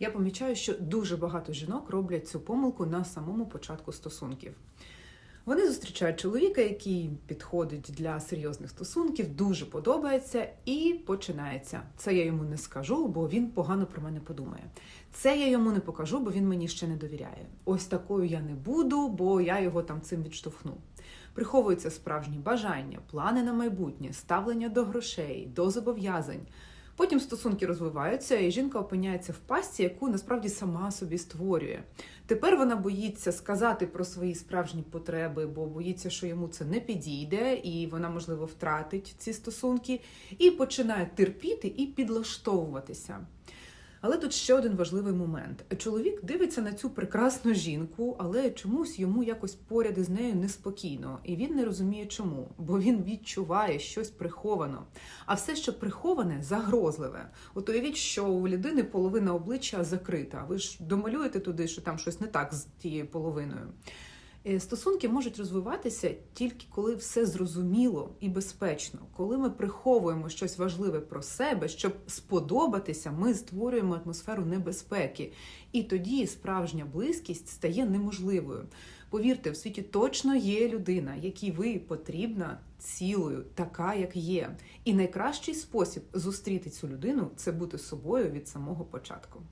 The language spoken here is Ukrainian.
Я помічаю, що дуже багато жінок роблять цю помилку на самому початку стосунків. Вони зустрічають чоловіка, який підходить для серйозних стосунків, дуже подобається, і починається. Це я йому не скажу, бо він погано про мене подумає. Це я йому не покажу, бо він мені ще не довіряє. Ось такою я не буду, бо я його там цим відштовхну. Приховуються справжні бажання, плани на майбутнє, ставлення до грошей, до зобов'язань. Потім стосунки розвиваються, і жінка опиняється в пастці, яку насправді сама собі створює. Тепер вона боїться сказати про свої справжні потреби, бо боїться, що йому це не підійде, і вона, можливо, втратить ці стосунки, і починає терпіти і підлаштовуватися. Але тут ще один важливий момент: чоловік дивиться на цю прекрасну жінку, але чомусь йому якось поряд із нею неспокійно, і він не розуміє, чому, бо він відчуває щось приховано. А все, що приховане, загрозливе. От уявіть, що у людини половина обличчя закрита. Ви ж домалюєте туди, що там щось не так з тією половиною. Е, Стосунки можуть розвиватися тільки коли все зрозуміло і безпечно. Коли ми приховуємо щось важливе про себе, щоб сподобатися, ми створюємо атмосферу небезпеки. І тоді справжня близькість стає неможливою. Повірте, в світі точно є людина, якій ви потрібна цілою, така як є. І найкращий спосіб зустріти цю людину це бути собою від самого початку.